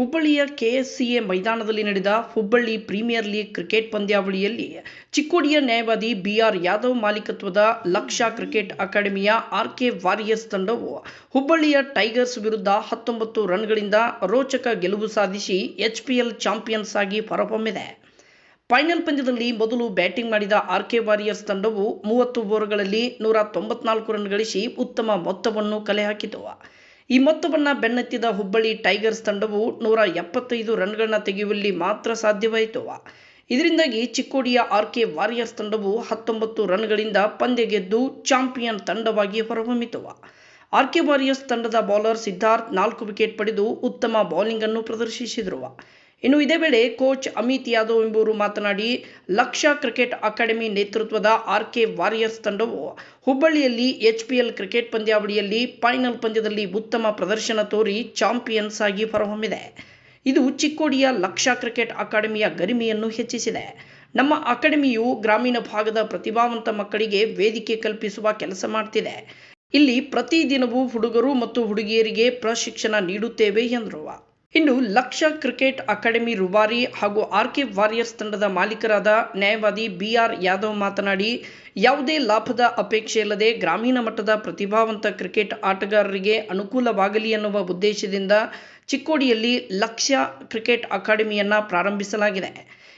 ಹುಬ್ಬಳ್ಳಿಯ ಕೆಎಸ್ಸಿಎ ಮೈದಾನದಲ್ಲಿ ನಡೆದ ಹುಬ್ಬಳ್ಳಿ ಪ್ರೀಮಿಯರ್ ಲೀಗ್ ಕ್ರಿಕೆಟ್ ಪಂದ್ಯಾವಳಿಯಲ್ಲಿ ಚಿಕ್ಕೋಡಿಯ ನ್ಯಾಯವಾದಿ ಬಿಆರ್ ಯಾದವ್ ಮಾಲೀಕತ್ವದ ಲಕ್ಷ ಕ್ರಿಕೆಟ್ ಅಕಾಡೆಮಿಯ ಆರ್ಕೆ ವಾರಿಯರ್ಸ್ ತಂಡವು ಹುಬ್ಬಳ್ಳಿಯ ಟೈಗರ್ಸ್ ವಿರುದ್ಧ ಹತ್ತೊಂಬತ್ತು ರನ್ಗಳಿಂದ ರೋಚಕ ಗೆಲುವು ಸಾಧಿಸಿ ಎಚ್ಪಿಎಲ್ ಚಾಂಪಿಯನ್ಸ್ ಆಗಿ ಹೊರಹೊಮ್ಮಿದೆ. ಫೈನಲ್ ಪಂದ್ಯದಲ್ಲಿ ಮೊದಲು ಬ್ಯಾಟಿಂಗ್ ಮಾಡಿದ ಆರ್ಕೆ ವಾರಿಯರ್ಸ್ ತಂಡವು ಮೂವತ್ತು ಓವರ್ಗಳಲ್ಲಿ ನೂರ ತೊಂಬತ್ನಾಲ್ಕು ರನ್ ಗಳಿಸಿ ಉತ್ತಮ ಮೊತ್ತವನ್ನು ಕಲೆ ಹಾಕಿತು. ಈ ಮೊತ್ತವನ್ನು ಬೆನ್ನತ್ತಿದ ಹುಬ್ಬಳ್ಳಿ ಟೈಗರ್ಸ್ ತಂಡವು ನೂರ ಎಪ್ಪತ್ತೈದು ರನ್ಗಳನ್ನು ತೆಗೆಯುವಲ್ಲಿ ಮಾತ್ರ ಸಾಧ್ಯವಾಯಿತು. ಇದರಿಂದಾಗಿ ಚಿಕ್ಕೋಡಿಯ ಆರ್ ಕೆ ವಾರಿಯರ್ಸ್ ತಂಡವು ಹತ್ತೊಂಬತ್ತು ರನ್ಗಳಿಂದ ಪಂದ್ಯ ಗೆದ್ದು ಚಾಂಪಿಯನ್ ತಂಡವಾಗಿ ಹೊರಹೊಮ್ಮಿತು. ಆರ್ಕೆ ವಾರಿಯರ್ಸ್ ತಂಡದ ಬೌಲರ್ ಸಿದ್ಧಾರ್ಥ್ ನಾಲ್ಕು ವಿಕೆಟ್ ಪಡೆದು ಉತ್ತಮ ಬೌಲಿಂಗ್ ಅನ್ನು ಪ್ರದರ್ಶಿಸಿದರು. ಇನ್ನು ಇದೇ ವೇಳೆ ಕೋಚ್ ಅಮಿತ್ ಯಾದವ್ ಎಂಬುವರು ಮಾತನಾಡಿ, ಲಕ್ಷ ಕ್ರಿಕೆಟ್ ಅಕಾಡೆಮಿ ನೇತೃತ್ವದ ಆರ್ ಕೆ ವಾರಿಯರ್ಸ್ ತಂಡವು ಹುಬ್ಬಳ್ಳಿಯಲ್ಲಿ ಎಲ್ ಕ್ರಿಕೆಟ್ ಪಂದ್ಯಾವಳಿಯಲ್ಲಿ ಫೈನಲ್ ಪಂದ್ಯದಲ್ಲಿ ಉತ್ತಮ ಪ್ರದರ್ಶನ ತೋರಿ ಚಾಂಪಿಯನ್ಸ್ ಆಗಿ ಹೊರಹೊಮ್ಮಿದೆ. ಇದು ಚಿಕ್ಕೋಡಿಯ ಲಕ್ಷ ಕ್ರಿಕೆಟ್ ಅಕಾಡೆಮಿಯ ಗರಿಮೆಯನ್ನು ಹೆಚ್ಚಿಸಿದೆ. ನಮ್ಮ ಅಕಾಡೆಮಿಯು ಗ್ರಾಮೀಣ ಭಾಗದ ಪ್ರತಿಭಾವಂತ ಮಕ್ಕಳಿಗೆ ವೇದಿಕೆ ಕಲ್ಪಿಸುವ ಕೆಲಸ ಮಾಡ್ತಿದೆ. ಇಲ್ಲಿ ಪ್ರತಿದಿನವೂ ಹುಡುಗರು ಮತ್ತು ಹುಡುಗಿಯರಿಗೆ ಪ್ರಶಿಕ್ಷಣ ನೀಡುತ್ತೇವೆ ಎಂದರು. ಇನ್ನು ಲಕ್ಷ ಕ್ರಿಕೆಟ್ ಅಕಾಡೆಮಿ ರುಬಾರಿ ಹಾಗೂ ಆರ್ಕೆ ವಾರಿಯರ್ಸ್ ತಂಡದ ಮಾಲೀಕರಾದ ನ್ಯಾಯವಾದಿ ಬಿಆರ್ ಯಾದವ್ ಮಾತನಾಡಿ, ಯಾವುದೇ ಲಾಭದ ಅಪೇಕ್ಷೆ ಇಲ್ಲದೆ ಗ್ರಾಮೀಣ ಮಟ್ಟದ ಪ್ರತಿಭಾವಂತ ಕ್ರಿಕೆಟ್ ಆಟಗಾರರಿಗೆ ಅನುಕೂಲವಾಗಲಿ ಎನ್ನುವ ಉದ್ದೇಶದಿಂದ ಚಿಕ್ಕೋಡಿಯಲ್ಲಿ ಲಕ್ಷ್ಯ ಕ್ರಿಕೆಟ್ ಅಕಾಡೆಮಿಯನ್ನು ಪ್ರಾರಂಭಿಸಲಾಗಿದೆ.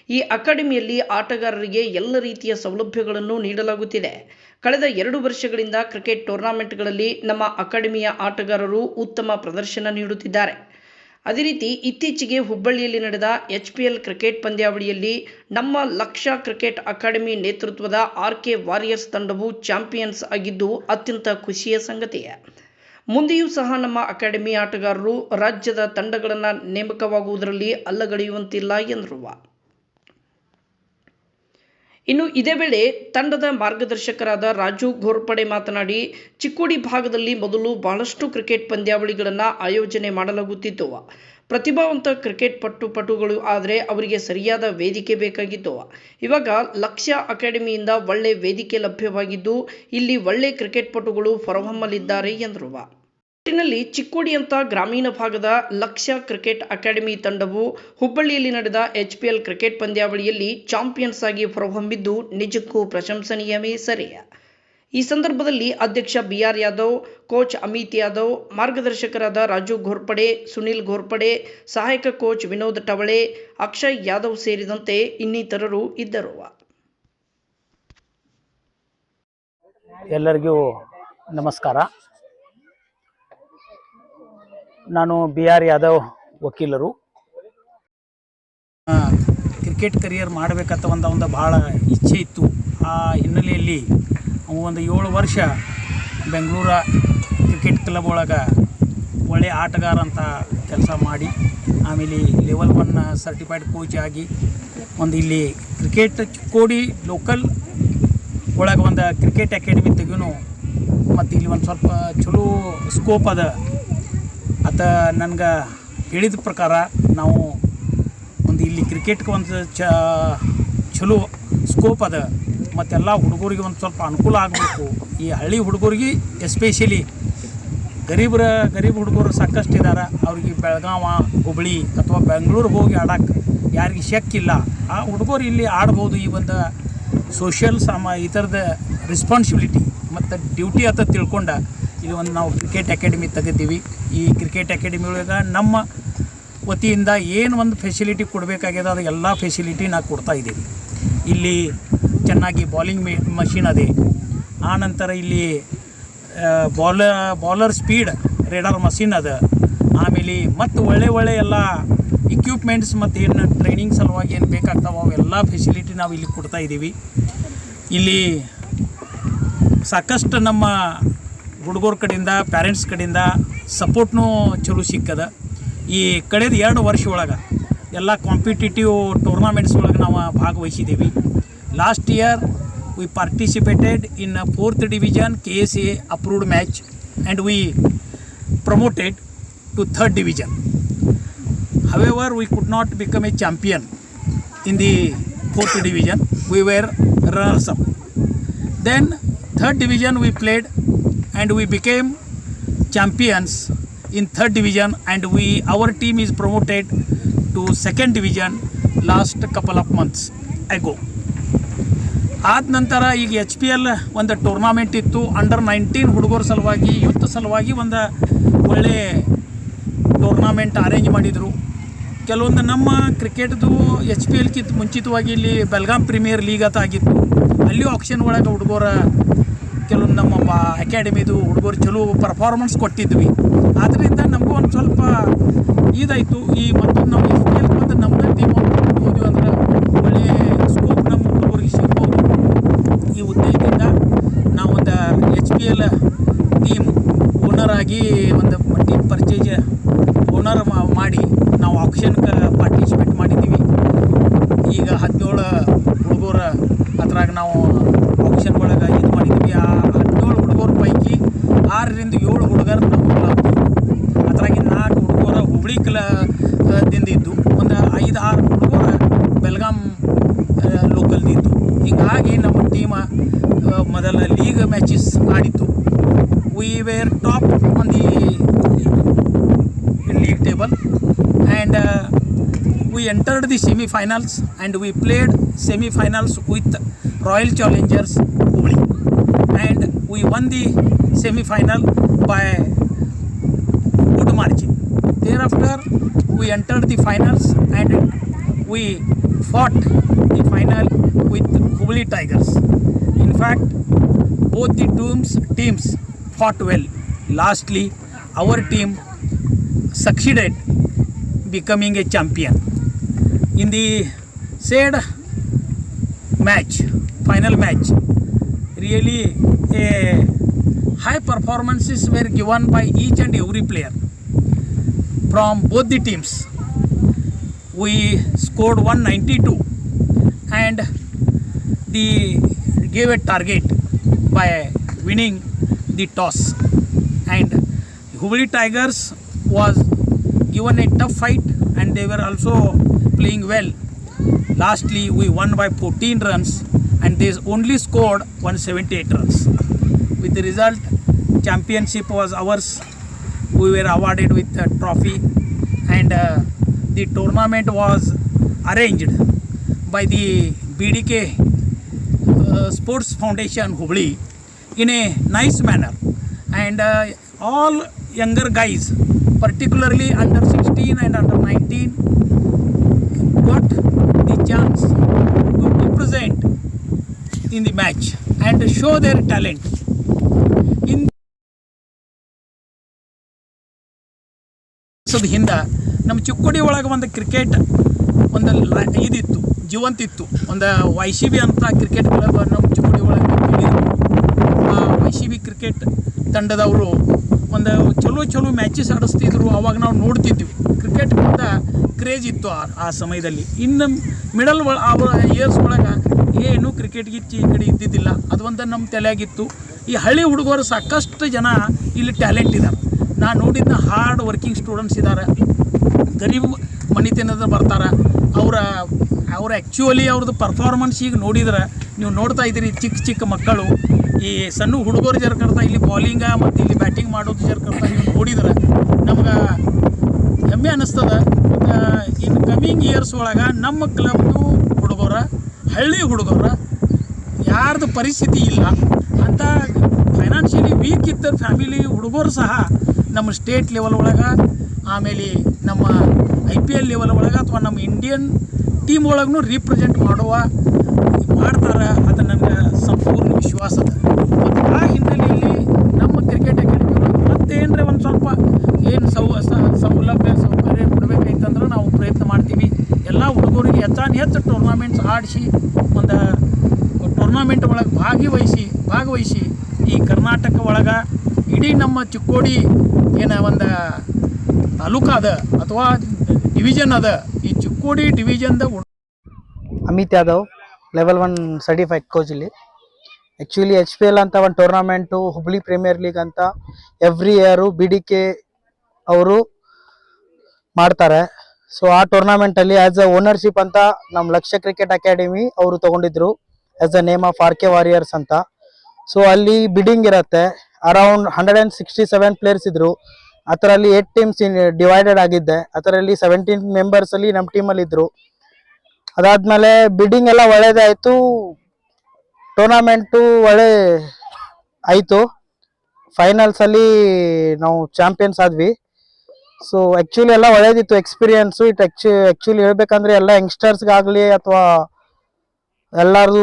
ಈ ಅಕಾಡೆಮಿಯಲ್ಲಿ ಆಟಗಾರರಿಗೆ ಎಲ್ಲ ರೀತಿಯ ಸೌಲಭ್ಯಗಳನ್ನು ನೀಡಲಾಗುತ್ತಿದೆ. ಕಳೆದ ಎರಡು ವರ್ಷಗಳಿಂದ ಕ್ರಿಕೆಟ್ ಟೂರ್ನಾಮೆಂಟ್ಗಳಲ್ಲಿ ನಮ್ಮ ಅಕಾಡೆಮಿಯ ಆಟಗಾರರು ಉತ್ತಮ ಪ್ರದರ್ಶನ ನೀಡುತ್ತಿದ್ದಾರೆ. ಅದೇ ರೀತಿ ಇತ್ತೀಚೆಗೆ ಹುಬ್ಬಳ್ಳಿಯಲ್ಲಿ ನಡೆದ ಎಚ್ ಪಿ ಎಲ್ ಕ್ರಿಕೆಟ್ ಪಂದ್ಯಾವಳಿಯಲ್ಲಿ ನಮ್ಮ ಲಕ್ಷ ಕ್ರಿಕೆಟ್ ಅಕಾಡೆಮಿ ನೇತೃತ್ವದ ಆರ್ ಕೆ ವಾರಿಯರ್ಸ್ ತಂಡವು ಚಾಂಪಿಯನ್ಸ್ ಆಗಿದ್ದು ಅತ್ಯಂತ ಖುಷಿಯ ಸಂಗತಿಯೇ. ಮುಂದೆಯೂ ಸಹ ನಮ್ಮ ಅಕಾಡೆಮಿ ಆಟಗಾರರು ರಾಜ್ಯದ ತಂಡಗಳನ್ನು ನೇಮಕವಾಗುವುದರಲ್ಲಿ ಅಲ್ಲಗಳೆಯುವಂತಿಲ್ಲ ಎಂದರು. ಇನ್ನು ಇದೇ ವೇಳೆ ತಂಡದ ಮಾರ್ಗದರ್ಶಕರಾದ ರಾಜು ಘೋರ್ಪಡೆ ಮಾತನಾಡಿ, ಚಿಕ್ಕೋಡಿ ಭಾಗದಲ್ಲಿ ಮೊದಲು ಬಹಳಷ್ಟು ಕ್ರಿಕೆಟ್ ಪಂದ್ಯಾವಳಿಗಳನ್ನು ಆಯೋಜನೆ ಮಾಡಲಾಗುತ್ತಿತ್ತು. ಪ್ರತಿಭಾವಂತ ಕ್ರಿಕೆಟ್ ಪಟು ಪಟುಗಳು ಆದರೆ ಅವರಿಗೆ ಸರಿಯಾದ ವೇದಿಕೆ ಬೇಕಾಗಿತ್ತು. ಇವಾಗ ಲಕ್ಷ್ಯ ಅಕಾಡೆಮಿಯಿಂದ ಒಳ್ಳೆ ವೇದಿಕೆ ಲಭ್ಯವಾಗಿದ್ದು, ಇಲ್ಲಿ ಒಳ್ಳೆ ಕ್ರಿಕೆಟ್ ಪಟುಗಳು ಹೊರಹೊಮ್ಮಲಿದ್ದಾರೆ ಎಂದರು. ಒಟ್ಟಿನಲ್ಲಿ ಚಿಕ್ಕೋಡಿ ಅಂತ ಗ್ರಾಮೀಣ ಭಾಗದ ಲಕ್ಷ್ಯ ಕ್ರಿಕೆಟ್ ಅಕಾಡೆಮಿ ತಂಡವು ಹುಬ್ಬಳ್ಳಿಯಲ್ಲಿ ನಡೆದ ಎಚ್ ಪಿ ಎಲ್ ಕ್ರಿಕೆಟ್ ಪಂದ್ಯಾವಳಿಯಲ್ಲಿ ಚಾಂಪಿಯನ್ಸ್ ಆಗಿ ಹೊರಹೊಮ್ಮಿದ್ದು ನಿಜಕ್ಕೂ ಪ್ರಶಂಸನೀಯವೇ ಸರಿ ಈ ಸಂದರ್ಭದಲ್ಲಿ ಅಧ್ಯಕ್ಷ B R Yadav, coach Amit Yadav, ಮಾರ್ಗದರ್ಶಕರಾದ Raju Ghorpade, Sunil Ghorpade, ಸಹಾಯಕ ಕೋಚ್ ವಿನೋದ್ ಟವಳೆ, ಅಕ್ಷಯ್ ಯಾದವ್ ಸೇರಿದಂತೆ ಇನ್ನಿತರರು ಇದ್ದರು. ಎಲ್ಲರಿಗೂ ನಮಸ್ಕಾರ. ನಾನು ಬಿ ಆರ್ ಯಾದವ್ ವಕೀಲರು. ಕ್ರಿಕೆಟ್ ಕರಿಯರ್ ಮಾಡಬೇಕಂತ ಒಂದು ಒಂದು ಭಾಳ ಇಚ್ಛೆ ಇತ್ತು. ಆ ಹಿನ್ನೆಲೆಯಲ್ಲಿ ಒಂದು ಏಳು ವರ್ಷ ಬೆಂಗಳೂರ ಕ್ರಿಕೆಟ್ ಕ್ಲಬ್ ಒಳಗೆ ಒಳ್ಳೆಯ ಆಟಗಾರ ಅಂತ ಕೆಲಸ ಮಾಡಿ, ಆಮೇಲೆ ಲೆವೆಲ್ ಒನ್ ಸರ್ಟಿಫೈಡ್ ಕೋಚ್ ಆಗಿ ಒಂದು ಇಲ್ಲಿ ಕ್ರಿಕೆಟ್ ಚಿಕ್ಕೋಡಿ ಲೋಕಲ್ ಒಳಗೆ ಒಂದು ಕ್ರಿಕೆಟ್ ಅಕಾಡೆಮಿ ತೆಗೆಯೋನು ಮತ್ತು ಇಲ್ಲಿ ಒಂದು ಸ್ವಲ್ಪ ಚಲೋ ಸ್ಕೋಪ್ ಅದ. ಆತ ನನ್ಗೆ ಹೇಳಿದ ಪ್ರಕಾರ ನಾವು ಒಂದು ಇಲ್ಲಿ ಕ್ರಿಕೆಟ್ಗೆ ಒಂದು ಚ ಚಲೋ ಸ್ಕೋಪ್ ಅದ. ಮತ್ತೆಲ್ಲ ಹುಡುಗರಿಗೆ ಒಂದು ಸ್ವಲ್ಪ ಅನುಕೂಲ ಆಗಬೇಕು. ಈ ಹಳ್ಳಿ ಹುಡುಗರಿಗೆ ಎಸ್ಪೆಷಲಿ ಗರೀಬ್ರ, ಗರೀಬ್ ಹುಡುಗರು ಸಾಕಷ್ಟು ಇದ್ದಾರೆ ಅವ್ರಿಗೆ ಬೆಳಗಾವ ಹುಬ್ಬಳ್ಳಿ ಅಥವಾ ಬೆಂಗಳೂರು ಹೋಗಿ ಆಡಕ್ಕೆ ಯಾರಿಗೆ ಶಕ್ಕಿಲ್ಲ ಆ ಹುಡುಗರು ಇಲ್ಲಿ ಆಡ್ಬೋದು. ಈ ಒಂದು ಸೋಷಿಯಲ್ ಸಾಮ, ಈ ಥರದ ರೆಸ್ಪಾನ್ಸಿಬಿಲಿಟಿ ಮತ್ತು ಡ್ಯೂಟಿ ಅಂತ ತಿಳ್ಕೊಂಡ. ಇಲ್ಲಿ ಒಂದು ನಾವು ಕ್ರಿಕೆಟ್ ಅಕಾಡೆಮಿ ತೆಗಿತೀವಿ. ಈ ಕ್ರಿಕೆಟ್ ಅಕಾಡೆಮಿ ಒಳಗೆ ನಮ್ಮ ವತಿಯಿಂದ ಏನು ಒಂದು ಫೆಸಿಲಿಟಿ ಕೊಡಬೇಕಾಗ್ಯದ, ಅದು ಎಲ್ಲ ಫೆಸಿಲಿಟಿ ನಾವು ಕೊಡ್ತಾ ಇದ್ದೀವಿ. ಇಲ್ಲಿ ಚೆನ್ನಾಗಿ ಬಾಲಿಂಗ್ ಮಷಿನ್ ಅದೇ. ಆನಂತರ ಇಲ್ಲಿ ಬಾಲ ಬಾಲರ್ ಸ್ಪೀಡ್ ರೇಡರ್ ಮಷಿನ್ ಅದ. ಆಮೇಲೆ ಮತ್ತು ಒಳ್ಳೆ ಒಳ್ಳೆ ಎಲ್ಲ ಇಕ್ವಿಪ್ಮೆಂಟ್ಸ್ ಮತ್ತು ಏನು ಟ್ರೈನಿಂಗ್ ಸಲುವಾಗಿ ಏನು ಬೇಕಾಗ್ತಾವೆ ಅವೆಲ್ಲ ಫೆಸಿಲಿಟಿ ನಾವು ಇಲ್ಲಿ ಕೊಡ್ತಾ ಇದ್ದೀವಿ. ಇಲ್ಲಿ ಸಾಕಷ್ಟು ನಮ್ಮ ಹುಡುಗರ ಕಡೆಯಿಂದ ಪ್ಯಾರೆಂಟ್ಸ್ ಕಡೆಯಿಂದ ಸಪೋರ್ಟ್ನೂ ಚಲೋ ಸಿಕ್ಕದ. ಈ ಕಳೆದ ಎರಡು ವರ್ಷ ಒಳಗೆ ಎಲ್ಲ ಕಾಂಪಿಟೇಟಿವ್ ಟೂರ್ನಾಮೆಂಟ್ಸ್ ಒಳಗೆ ನಾವು ಭಾಗವಹಿಸಿದ್ದೀವಿ last year we participated in fourth division K S A approved match and we promoted to third division however we could not become a champion in the fourth division we were runners up then third division we played and we became champions in third division and we, our team is promoted to second division last couple of months ago. ಆದ ನಂತರ ಈಗ H P L ಒಂದು tournament ಇತ್ತು. Under nineteen ಹುಡುಗರ ಸಲುವಾಗಿ youth ಸಲುವಾಗಿ ಒಂದು ಒಳ್ಳೆ ಟೂರ್ನಾಮೆಂಟ್ ಅರೇಂಜ್ ಮಾಡಿದರು. ಕೆಲವೊಂದು ನಮ್ಮ ಕ್ರಿಕೆಟ್ದು ಎಚ್ ಪಿ ಎಲ್ಕಿಂತ ಮುಂಚಿತವಾಗಿ ಇಲ್ಲಿ ಬೆಲ್ಗಾಂ ಪ್ರೀಮಿಯರ್ ಲೀಗ್ ಅಂತ ಆಗಿತ್ತು. ಅಲ್ಲಿಯೂ ಆಕ್ಷನ್ ಒಳಗೆ ಹುಡುಗರ ಕೆಲವೊಂದು ನಮ್ಮ ಬಾ ಅಕಾಡೆಮಿದು ಹುಡುಗರು ಚಲೋ ಪರ್ಫಾರ್ಮೆನ್ಸ್ ಕೊಟ್ಟಿದ್ವಿ. ಆದ್ದರಿಂದ ನಮಗೂ ಒಂದು ಸ್ವಲ್ಪ ಇದಾಯಿತು. ಈ ಮತ್ತೊಂದು ನಾವು ಎಸ್ ಪಿ ನಮ್ಮದೇ ಟೀಮ್ ಹೋದ್ವಿ ಅಂದ್ರೆ ಒಳ್ಳೆ ಸ್ಕೋಪ್ ನಮ್ಮ ಹುಡುಗರಿಗೆ ಸಿಗ್ಬೋದು. ಈ ಉದ್ದೇಶದಿಂದ ನಾವು ಒಂದು ಎಚ್ ಪಿ ಎಲ್ ಟೀಮ್ ಓನರಾಗಿ ಒಂದು ಟೀಮ್ ಪರ್ಚೇಜ್ ಓನರ್ ಮಾಡಿ ನಾವು ಆಕ್ಷನ್ಗೆ ಪಾರ್ಟಿಸಿಪೇಟ್ ಮಾಡಿದ್ದೀವಿ. ಈಗ ಹದಿನೇಳು ಹುಡುಗರ ಅದ್ರಾಗ ನಾವು ಆಕ್ಷನ್ ಒಳಗೆ ಇದು ಮಾಡಿದ್ದೀವಿ ಆ ಹದಿನೇಳು ಹುಡುಗರ ಪೈಕಿ ಹುಡುಗರಿಂದ ಏಳು ಹುಡುಗರ ಅದ್ರಾಗಿ ನಾಲ್ಕು ಹುಡುಗರ ಹುಬ್ಳಿ ಕ್ಲದಿಂದ ಇದ್ದು ಒಂದು ಐದು, ಆರು ಹುಡುಗರ ಬೆಲ್ಗಾಮ್ ಲೋಕಲ್ದಿತ್ತು ಹೀಗಾಗಿ ನಮ್ಮ ಟೀಮ ಮೊದಲ league matches ಆಡಿತ್ತು. We were top on the league table and we entered the semifinals and we played semifinals with royal challengers Hubli and we won the semi-final by good margin. Thereafter we entered the finals and we fought the final with Hubli Tigers. In fact, both the teams teams fought well. Lastly, our team succeeded becoming a champion. In the said match, final match, really a high performances were given by each and every player from both the teams. We scored 192 and the gave a target by winning the toss and Hubli Tigers was given a tough fight and they were also playing well. Lastly, we won by 14 runs and they only scored 178 runs. With the result, championship was ours. We were awarded with a trophy and uh, the tournament was arranged by the BDK uh, Sports Foundation Hubli in a nice manner and uh, all younger guys particularly under 16 and under 19 got the chance to represent in the match and show their talent ವರ್ಷದ ಹಿಂದೆ ನಮ್ಮ ಚಿಕ್ಕೋಡಿ ಒಳಗೆ ಒಂದು cricket ಒಂದು ಇದಿತ್ತು, ಜೀವಂತಿತ್ತು. ಒಂದು Y C B ಅಂತ ಕ್ರಿಕೆಟ್ ಕ್ಲಬ್ ನಮ್ಮ ಚಿಕ್ಕೋಡಿ ಒಳಗೆ ಆ ವೈ ಸಿ ಬಿ ಕ್ರಿಕೆಟ್ ತಂಡದವರು ಒಂದು ಚಲೋ ಚಲೋ ಮ್ಯಾಚಸ್ ಆಡಿಸ್ತಿದ್ರು. ಅವಾಗ ನಾವು ನೋಡ್ತಿದ್ವಿ. ಕ್ರಿಕೆಟ್ ಅಂತ ಕ್ರೇಜ್ ಇತ್ತು ಆ ಆ ಸಮಯದಲ್ಲಿ. ಇನ್ನು ಮಿಡಲ್ ಒಳ ಆ ಇಯರ್ಸ್ ಒಳಗೆ ಏನು ಕ್ರಿಕೆಟ್ ಗಿಚ್ಚಿ ಈ ಕಡೆ ಇದ್ದಿದ್ದಿಲ್ಲ. ಅದು ಒಂದು ನಮ್ಮ ತಲೆಯಾಗಿತ್ತು ಈ ಹಳ್ಳಿ ಹುಡುಗರು ಸಾಕಷ್ಟು ಜನ ಇಲ್ಲಿ ಟ್ಯಾಲೆಂಟ್ ಇದ್ದಾರೆ ನಾನು ನೋಡಿದ್ನ ಹಾರ್ಡ್ ವರ್ಕಿಂಗ್ ಸ್ಟೂಡೆಂಟ್ಸ್ ಇದ್ದಾರೆ ಗರೀಬ್ ಮನಿತನದ ಬರ್ತಾರೆ. ಅವರ, ಅವ್ರ ಆ್ಯಕ್ಚುಲಿ ಅವ್ರದ್ದು ಪರ್ಫಾರ್ಮೆನ್ಸ್ ಈಗ ನೋಡಿದ್ರೆ, ನೀವು ನೋಡ್ತಾ ಇದ್ದೀರಿ ಚಿಕ್ಕ ಚಿಕ್ಕ ಮಕ್ಕಳು. ಈ ಸಣ್ಣ ಹುಡುಗರು ಜರ್ಕರ್ತ ಇಲ್ಲಿ ಬಾಲಿಂಗ ಮತ್ತು ಇಲ್ಲಿ ಬ್ಯಾಟಿಂಗ್ ಮಾಡೋದು ಜರ್ಕರ್ತ ನೀವು ನೋಡಿದ್ರೆ ನಮ್ಗೆ ಹೆಮ್ಮೆ ಅನ್ನಿಸ್ತದೆ ಇನ್ ಕಮಿಂಗ್ ಇಯರ್ಸ್ ಒಳಗೆ ನಮ್ಮ ಕ್ಲಬ್ದು ಹುಡುಗರ, ಹಳ್ಳಿ ಹುಡುಗರ ಯಾರ್ದು ಪರಿಸ್ಥಿತಿ ಇಲ್ಲ. ಅಂತ ಫೈನಾನ್ಷಿಯಲಿ ವೀಕ್ ಇದ್ದ ಫ್ಯಾಮಿಲಿ ಹುಡುಗರು ಸಹ ನಮ್ಮ ಸ್ಟೇಟ್ ಲೆವೆಲ್ ಒಳಗೆ, ಆಮೇಲೆ ನಮ್ಮ ಐ ಪಿ ಎಲ್ ಲೆವೆಲ್ ಒಳಗೆ ಅಥವಾ ನಮ್ಮ ಇಂಡಿಯನ್ ಟೀಮ್ ಒಳಗೂ ರೀಪ್ರೆಸೆಂಟ್ ಮಾಡುವ, ಮಾಡ್ತಾರೆ ಅದು ನನಗೆ ಸಂಪೂರ್ಣ ವಿಶ್ವಾಸ ಅದ. ಮತ್ತು ಆ ಹಿನ್ನೆಲೆಯಲ್ಲಿ ನಮ್ಮ ಕ್ರಿಕೆಟ್ ಅಕಾಡೆಮಿ ಮತ್ತೇನರ ಒಂದು ಸ್ವಲ್ಪ ಏನು ಸೌ ಸೌಲಭ್ಯ, ಸೌಕರ್ಯ ಕೊಡಬೇಕಾಯ್ತಂದ್ರೆ ನಾವು ಪ್ರಯತ್ನ ಮಾಡ್ತೀವಿ. ಎಲ್ಲ ಹುಡುಗರಿಗೆ ಹೆಚ್ಚಾನು ಹೆಚ್ಚು ಟೂರ್ನಾಮೆಂಟ್ಸ್ ಆಡಿಸಿ, ಒಂದು ಟೂರ್ನಾಮೆಂಟ್ ಒಳಗೆ ಭಾಗವಹಿಸಿ ಭಾಗವಹಿಸಿ ಈ ಕರ್ನಾಟಕ ಒಳಗೆ ಇಡೀ ನಮ್ಮ ಚಿಕ್ಕೋಡಿ ಏನು ಒಂದು ತಾಲೂಕು ಅದ ಅಥವಾ ಡಿವಿಷನ್ ಅದ, ಈ Chikkodi ಡಿವಿಷನ್ದ Amit Yadav level one certified coach ಇಲ್ಲಿ. ಆ್ಯಕ್ಚುಲಿ ಎಚ್ ಪಿ ಎಲ್ ಅಂತ ಒಂದು ಟೂರ್ನಮೆಂಟು ಹುಬ್ಳಿ ಪ್ರೀಮಿಯರ್ ಲೀಗ್ ಅಂತ every year B D K ಅವರು ಮಾಡ್ತಾರೆ. ಸೊ ಆ ಟೂರ್ನಮೆಂಟಲ್ಲಿ ಆ್ಯಸ್ ಅ ಓನರ್ಶಿಪ್ ಅಂತ ನಮ್ಮ ಲಕ್ಷ್ಯ ಕ್ರಿಕೆಟ್ ಅಕಾಡೆಮಿ ಅವರು ತಗೊಂಡಿದ್ರು as a name of R K warriors ಅಂತ. ಸೊ ಅಲ್ಲಿ ಬಿಡಿಂಗ್ ಇರುತ್ತೆ. Around hundred and sixty seven players ಇದ್ರು. ಅದರಲ್ಲಿ ಏಟ್ ಟೀಮ್ಸ್ ಡಿವೈಡೆಡ್ ಆಗಿದ್ದೆ. ಅದರಲ್ಲಿ ಸೆವೆಂಟೀನ್ ಮೆಂಬರ್ಸ್ ಅಲ್ಲಿ ನಮ್ಮ ಟೀಮಲ್ಲಿ ಇದ್ರು. ಅದಾದ್ಮೇಲೆ ಬಿಡ್ಡಿಂಗ್ ಎಲ್ಲ ಒಳ್ಳೇದಾಯ್ತು ಟೂರ್ನಾಮೆಂಟು ಒಳ್ಳೆ ಆಯಿತು. ಫೈನಲ್ಸ್ ಅಲ್ಲಿ ನಾವು ಚಾಂಪಿಯನ್ಸ್ ಆದ್ವಿ. ಸೊ ಆ್ಯಕ್ಚುಲಿ ಎಲ್ಲ ಒಳ್ಳೇದಿತ್ತು ಎಕ್ಸ್ಪೀರಿಯನ್ಸು ಇಟ್ ಆಕ್ಚುಲಿ ಹೇಳ್ಬೇಕಂದ್ರೆ ಎಲ್ಲ ಯಂಗ್ಸ್ಟರ್ಸ್ಗಾಗಲಿ ಅಥವಾ ಎಲ್ಲಾರ್ದು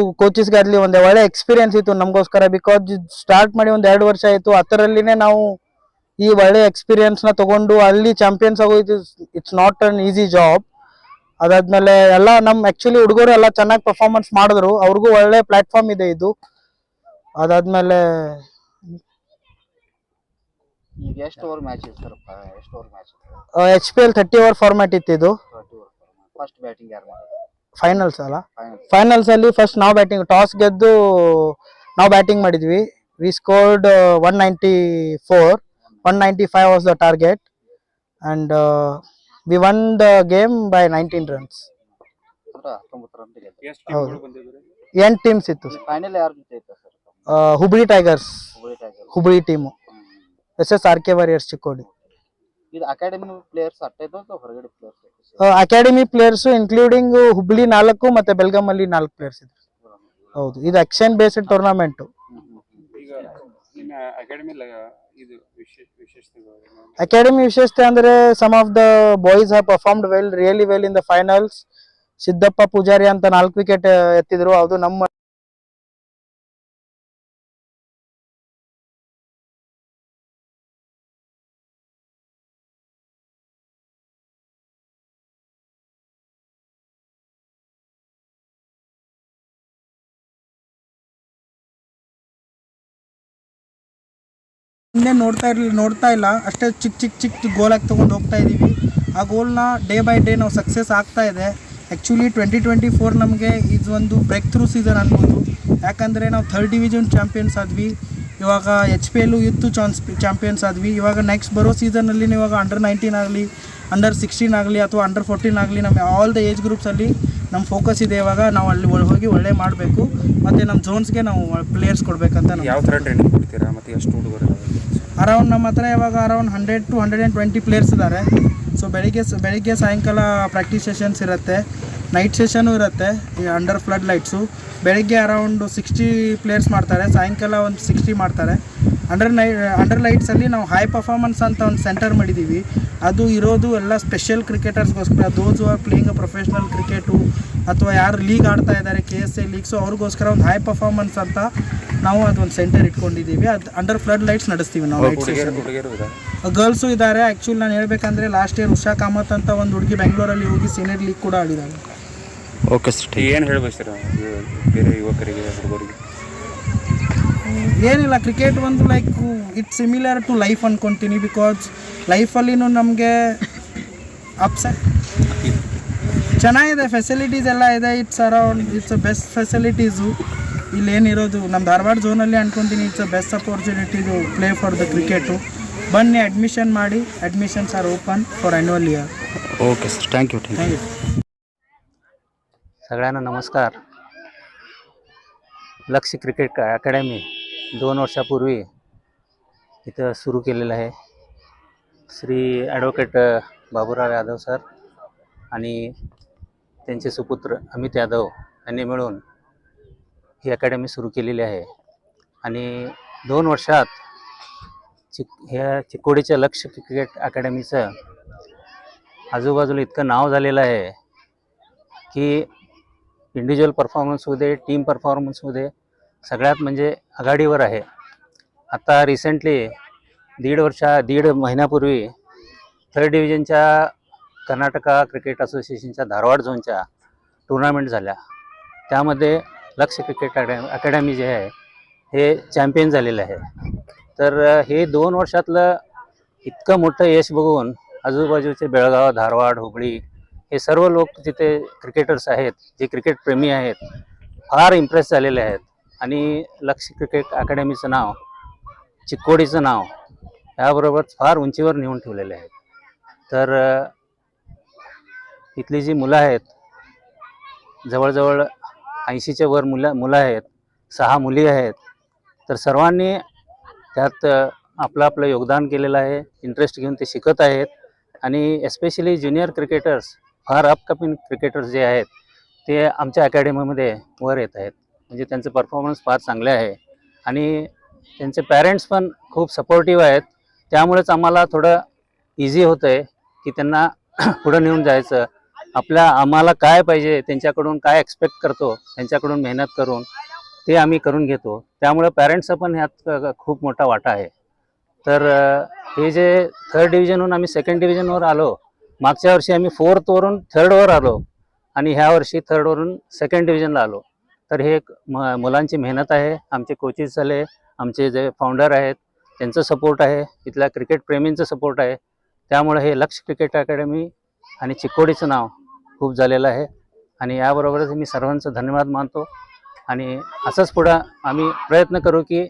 ಆಗಲಿ ಒಂದು ಒಳ್ಳೆ ಎಕ್ಸ್ಪೀರಿಯನ್ಸ್ ಇತ್ತು ನಮಗೋಸ್ಕರ ಬಿಕಾಸ್ ಸ್ಟಾರ್ಟ್ ಮಾಡಿ ಒಂದು ಎರಡು ವರ್ಷ ಆಯಿತು ಅದರಲ್ಲಿನೇ ನಾವು ಈ ಒಳ್ಳೆ ಎಕ್ಸ್ಪೀರಿಯನ್ಸ್ನ ನ ತಗೊಂಡು ಅಲ್ಲಿ ಚಾಂಪಿಯನ್ಸ್ ಆಗೋಯ್ತು. It's not an easy job ಅದಾದ್ಮೇಲೆ ಎಲ್ಲ ನಮ್ಮ ಆ್ಯಕ್ಚುಲಿ ಹುಡುಗರು ಎಲ್ಲ ಚೆನ್ನಾಗಿ ಪರ್ಫಾರ್ಮೆನ್ಸ್ ಮಾಡಿದ್ರು. ಅವ್ರಿಗೂ ಒಳ್ಳೆ ಪ್ಲಾಟ್ಫಾರ್ಮ್ ಇದೆ ಇದು. ಅದಾದ್ಮೇಲೆ ಈಗ ಎಷ್ಟು ಓವರ್ ಮ್ಯಾಚ್ ಇದೆ ಸರ್ ಎಷ್ಟು over match H P L thirty over format ಇತ್ತು ಇದು. ಫಸ್ಟ್ ಬ್ಯಾಟಿಂಗ್ ಯಾರು ಮಾಡಿದ್ರು ಫೈನಲ್ಸ್ ಅಲ್ಲ? ಫೈನಲ್ ಫೈನಲ್ಸ್ ಅಲ್ಲಿ ಫಸ್ಟ್ ನಾವು ಬ್ಯಾಟಿಂಗ್ ಟಾಸ್ ಗೆದ್ದು ನಾವು ಬ್ಯಾಟಿಂಗ್ ಮಾಡಿದ್ವಿ. We scored one ninety four one ninety five was the target and we won the game by nineteen runs ಹೌದು. ಎಂಟು ಟೀಮ್ಸ್ ಇತ್ತು ಫೈನಲ್ ಯಾರ ಜೊತೆ ಇತ್ತು ಸರ್ ಆ, Hubli tigers Hubli team S S R K warriors Chikkodi ಇದು academy players ಅಟ್ಟೆ ಇದ್ದು ಅಥವಾ ಹೊರಗಡೆ players academy players including Hubli ನಾಲ್ಕು ಮತ್ತೆ ಬೆಳಗಾಂ ಅಲ್ಲಿ ನಾಲ್ಕು ಪ್ಲೇಯರ್ಸ್ ಇದ್ರು. ಹೌದು ಇದು ಆಕ್ಷನ್ ಬೇಸ್ಡ್ ಟೂರ್ನಮೆಂಟ್ ಈಗ ನಿಮ್ಮ ಅಕಾಡೆಮಿ ಇದು ವಿಶೇಷ ಅಕಾಡೆಮಿ ವಿಶೇಷತೆ ಅಂದ್ರೆ some of the boys have performed well really well in the finals Siddappa Pujari ಅಂತ ನಾಲ್ಕು ವಿಕೆಟ್ ಎತ್ತಿದ್ರು. ಅದು ನಮ್ಮ ಹಿಂದೆ ನೋಡ್ತಾ ಇರಲಿ, ನೋಡ್ತಾ ಇಲ್ಲ. ಅಷ್ಟೇ ಚಿಕ್ಕ ಚಿಕ್ಕ ಚಿಕ್ಕ ಗೋಲಾಗಿ ತೊಗೊಂಡು ಹೋಗ್ತಾ ಇದ್ದೀವಿ ಆ ಗೋಲ್ನ ಡೇ ಬೈ ಡೇ ನಾವು ಸಕ್ಸಸ್ ಆಗ್ತಾ ಇದೆ. ಆ್ಯಕ್ಚುಲಿ ಟ್ವೆಂಟಿ ಟ್ವೆಂಟಿ ಫೋರ್ ನಮಗೆ ಇದು ಒಂದು ಬ್ರೇಕ್ ಥ್ರೂ ಸೀಸನ್ ಅನ್ಬೋದು. ಯಾಕಂದರೆ ನಾವು ಥರ್ಡ್ ಡಿವಿಷನ್ ಚಾಂಪಿಯನ್ಸ್ ಆದ್ವಿ. ಇವಾಗ ಎಚ್ ಪಿ ಎಲ್ಲು ಇತ್ತು ಚಾನ್ಸ್ ಚಾಂಪಿಯನ್ಸ್ ಆದ್ವಿ. ಇವಾಗ ನೆಕ್ಸ್ಟ್ ಬರೋ ಸೀಸನಲ್ಲಿ ಇವಾಗ ಅಂಡರ್ ನೈನ್ಟೀನ್ ಆಗಲಿ ಅಂಡರ್ ಸಿಕ್ಸ್ಟೀನ್ ಆಗಲಿ ಅಥವಾ ಅಂಡರ್ ಫೋರ್ಟೀನ್ ಆಗಲಿ ನಮ್ಮ ಆಲ್ ದ ಏಜ್ ಗ್ರೂಪ್ಸಲ್ಲಿ ನಮ್ಮ ಫೋಕಸ್ ಇದೆ ಇವಾಗ ನಾವು ಅಲ್ಲಿ ಹೋಗಿ ಒಳ್ಳೆ ಮಾಡಬೇಕು ಮತ್ತು ನಮ್ಮ ಝೋನ್ಸ್ಗೆ ನಾವು ಪ್ಲೇಯರ್ಸ್ ಕೊಡಬೇಕಂತ ನಾವು ಯಾವ ಥರ ಟ್ರೈನಿಂಗ್ ಕೊಡ್ತೀರಾ? ಮತ್ತು ಎಷ್ಟು ಹುಡುಗರು? ಅರೌಂಡ್ ನಮ್ಮ ಹತ್ರ ಇವಾಗ around hundred to hundred and twenty players ಇದ್ದಾರೆ ಸೊ ಬೆಳಿಗ್ಗೆ ಬೆಳಿಗ್ಗೆ ಸಾಯಂಕಾಲ ಪ್ರಾಕ್ಟೀಸ್ ಸೆಷನ್ಸ್ ಇರುತ್ತೆ ನೈಟ್ ಸೆಷನು ಇರುತ್ತೆ ಈ ಅಂಡರ್ ಫ್ಲಡ್ ಲೈಟ್ಸು ಬೆಳಿಗ್ಗೆ ಅರೌಂಡು ಸಿಕ್ಸ್ಟಿ ಪ್ಲೇಯರ್ಸ್ ಮಾಡ್ತಾರೆ ಸಾಯಂಕಾಲ ಒಂದು ಸಿಕ್ಸ್ಟಿ ಮಾಡ್ತಾರೆ. ಅಂಡರ್ ನೈ ಅಂಡರ್ ಲೈಟ್ಸಲ್ಲಿ ನಾವು ಹೈ ಪರ್ಫಾರ್ಮೆನ್ಸ್ ಅಂತ ಒಂದು ಸೆಂಟರ್ ಮಾಡಿದ್ದೀವಿ ಅದು ಇರೋದು ಎಲ್ಲ special ಕ್ರಿಕೆಟರ್ಸ್ಗೋಸ್ಕರ those are playing a professional cricket ಅಥವಾ ಯಾರು ಲೀಗ್ ಆಡ್ತಾ ಇದ್ದಾರೆ ಕೆ ಎಸ್ ಎ ಲೀಗ್ಸು ಅವ್ರಿಗೋಸ್ಕರ ಒಂದು ಹೈ ಪರ್ಫಾರ್ಮೆನ್ಸ್ ಅಂತ ನಾವು ಅದೊಂದು ಸೆಂಟರ್ ಇಟ್ಕೊಂಡಿದ್ದೀವಿ ಅದು ಅಂಡರ್ ಫ್ಲಡ್ ಲೈಟ್ಸ್ ನಡೆಸ್ತೀವಿ ನಾವು ಲೈಟ್ ಗರ್ಲ್ಸು ಇದ್ದಾರೆ. ಆ್ಯಕ್ಚುಲಿ ನಾನು ಹೇಳಬೇಕಂದ್ರೆ ಲಾಸ್ಟ್ ಇಯರ್ ಉಷಾ ಕಾಮತ್ ಅಂತ ಒಂದು ಹುಡುಗಿ ಬೆಂಗಳೂರಲ್ಲಿ ಹೋಗಿ ಸೀನಿಯರ್ ಲೀಗ್ ಕೂಡ ಆಡಿದಾನೆ ಓಕೆ ಸರ್ ಏನು ಹೇಳ್ಬೇಕು ಸರ್ ಬೇರೆ ಯುವಕರಿಗೆ ಹುಡುಗರಿಗೆ. ಏನಿಲ್ಲ ಕ್ರಿಕೆಟ್ ಒಂದು like it's similar to life ಅನ್ಕೊತೀನಿ ಬಿಕಾಸ್ ಲೈಫಲ್ಲಿನೂ ನಮಗೆ ಅಪ್ಸ್ ಚೆನ್ನಾಗಿದೆ ಫೆಸಿಲಿಟೀಸ್ ಎಲ್ಲ ಇದೆ it's around it's a best facilities ಇಲ್ಲೇನಿರೋದು ನಮ್ಮ ಧಾರವಾಡ ಝೋನಲ್ಲಿ ಅನ್ಕೊತೀನಿ it's a best opportunity to play for the cricket ಬನ್ನಿ ಅಡ್ಮಿಷನ್ ಮಾಡಿ admissions are open for annual year okay sir thank you thank you thank you सगळ्यांना नमस्कार लक्ष क्रिकेट अकॅडमी दोन वर्षापूर्वी इथं सुरू केलेलं आहे. श्री ॲडव्होकेट बाबूराव यादव सर आणि त्यांचे सुपुत्र अमित यादव यांनी मिळून ही अकॅडमी सुरू केलेली आहे. आणि दोन वर्षात चिक ह्या चिकोडीच्या लक्ष क्रिकेट अकॅडमीचं आजूबाजूला इतकं नाव झालेलं आहे की इंडिव्हिज्युअल परफॉर्मन्समध्ये टीम परफॉर्मन्समध्ये सगळ्यात म्हणजे आघाडीवर आहे. आता रिसेंटली दीड वर्षा दीड महिन्यापूर्वी थर्ड डिव्हिजनच्या कर्नाटका क्रिकेट असोसिएशनच्या धारवाड झोनच्या टुर्नामेंट झाल्या. त्यामध्ये लक्ष क्रिकेट अकॅडमी अकॅडमी जे आहे हे चॅम्पियन झालेलं आहे. तर हे दोन वर्षातलं इतकं मोठं यश बघून आजूबाजूचे बेळगाव धारवाड हुबळी हे सर्व लोक तिथे क्रिकेटर्स आहेत जे क्रिकेटप्रेमी आहेत फार इम्प्रेस झालेले आहेत. आणि लक्ष क्रिकेट अकॅडमीचं नाव चिक्कोडीचं नाव याबरोबर फार उंचीवर नेऊन ठेवलेले आहेत तर इथली जी मुलं आहेत जवळजवळ ऐंशीच्या वर मुलं मुलं आहेत सहा मुली आहेत तर सर्वांनी त्यात आपलं आपलं योगदान केलेलं आहे इंटरेस्ट घेऊन ते शिकत आहेत आणि एस्पेशली ज्युनियर क्रिकेटर्स फार अपकमिंग क्रिकेटर्स जे आहेत ते आमच्या अकॅडमीमध्ये वर येत आहेत. म्हणजे त्यांचं परफॉर्मन्स फार चांगले आहे. आणि त्यांचे पॅरेंट्स पण खूप सपोर्टिव्ह आहेत. त्यामुळेच आम्हाला थोडं इझी होतं आहे की त्यांना पुढं नेऊन जायचं. आपल्या आम्हाला काय पाहिजे त्यांच्याकडून काय एक्सपेक्ट करतो त्यांच्याकडून मेहनत करून ते आम्ही करून घेतो. त्यामुळे पॅरेंट्सचा पण ह्यात खूप मोठा वाटा आहे. तर हे जे थर्ड डिव्हिजनहून आम्ही सेकंड डिव्हिजनवर आलो मागच्या वर्षी आम्ही फोर्थवरून थर्डवर आलो आणि ह्या वर्षी थर्डवरून सेकंड डिव्हिजनला आलो. तर हे एक म मुलांची मेहनत आहे. आमचे कोचेस झाले आमचे जे फाउंडर आहेत त्यांचं सपोर्ट आहे. इथल्या क्रिकेट प्रेमींचं सपोर्ट आहे. त्यामुळे हे लक्ष क्रिकेट अकॅडमी आणि चिक्कोडीचं नाव खूप झालेलं आहे. आणि याबरोबरच मी सर्वांचं धन्यवाद मानतो. आणि असंच पुढं आम्ही प्रयत्न करू की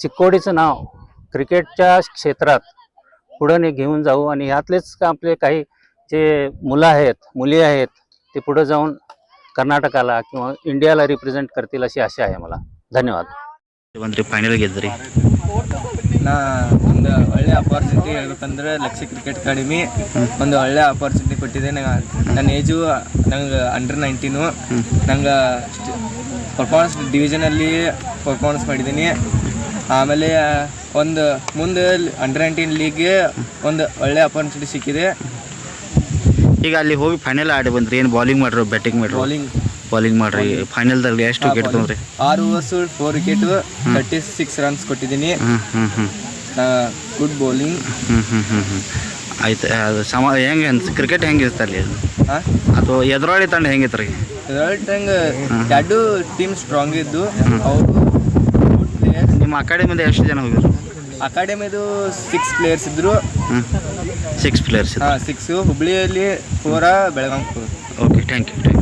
चिक्कोडीचं नाव क्रिकेटच्या क्षेत्रात पुढं ने घेऊन जाऊ. आणि यातलेच का आपले काही जे मुलं आहेत मुली आहेत ते पुढं जाऊन कर्नाटकाला किंवा इंडियाला रिप्रेझेंट करतील अशी आशा आहे मला धन्यवाद ಬಂದ್ರಿ ಫೈನಲ್ ಗೆದ್ರಿ ನಾ ಒಂದು ಒಳ್ಳೆ ಅಪಾರ್ಚುನಿಟಿ ಹೇಳ್ಬೇಕಂದ್ರೆ ಲಕ್ಷ ಕ್ರಿಕೆಟ್ ಅಕಾಡೆಮಿ ಒಂದು ಒಳ್ಳೆ ಅಪಾರ್ಚುನಿಟಿ ಕೊಟ್ಟಿದೆ ನಂಗೆ ನನ್ನ ಏಜು ನಂಗೆ ಅಂಡರ್ ನೈನ್ಟೀನು ನಂಗೆ ಪರ್ಫಾರ್ಮೆನ್ಸ್ ಡಿವಿಷನಲ್ಲಿ ಪರ್ಫಾರ್ಮೆನ್ಸ್ ಮಾಡಿದ್ದೀನಿ ಆಮೇಲೆ ಒಂದು ಮುಂದೆ ಅಂಡರ್ ನೈನ್ಟೀನ್ ಲೀಗ್ಗೆ ಒಂದು ಒಳ್ಳೆ ಅಪಾರ್ಚುನಿಟಿ ಸಿಕ್ಕಿದೆ ಈಗ ಅಲ್ಲಿ ಹೋಗಿ ಫೈನಲ್ ಆಡಿ ಬಂದ್ರಿ ಏನು ಬಾಲಿಂಗ್ ಮಾಡ್ರಿ ಬ್ಯಾಟಿಂಗ್ ಮಾಡ್ರಿ? ಬೌಲಿಂಗ್ ಬಾಲಿಂಗ್ ಮಾಡ್ರಿ ಫೈನಲ್ದಲ್ಲಿ ಎಷ್ಟು ವಿಕೆಟ್ ತಗೊಂಡ್ರಿ? ಆರು overs four wicket thirty six runs ಕೊಟ್ಟಿದ್ದೀನಿ. ಹ್ಞೂ ಹ್ಞೂ ಗುಡ್ ಬೌಲಿಂಗ್ ಹ್ಞೂ ಹ್ಞೂ ಹ್ಞೂ ಹ್ಞೂ ಆಯ್ತು ಅದು ಸಮ ಹೆಂಗೆ ಅನ್ಸ್ ಕ್ರಿಕೆಟ್ ಹೆಂಗೆ ಇರುತ್ತೆ ಅಲ್ಲಿ? ಅದು ಅಥವಾ ಎದುರಾಳಿ ತಂಡ ಹೆಂಗಿತ್ತು ರೀ ಹೆಂಗೆ ಎರಡು ಟೀಮ್ ಸ್ಟ್ರಾಂಗ್ ಇದ್ದು ಅವರು ನಿಮ್ಮ ಅಕಾಡೆಮಿಯಿಂದ ಎಷ್ಟು ಜನ ಹೋಗಿದ್ರು? ಅಕಾಡೆಮಿದು ಸಿಕ್ಸ್ ಪ್ಲೇಯರ್ಸ್ ಇದ್ದರು six players six ಹುಬ್ಳಿಯಲ್ಲಿ four Belgaum four okay thank you thank you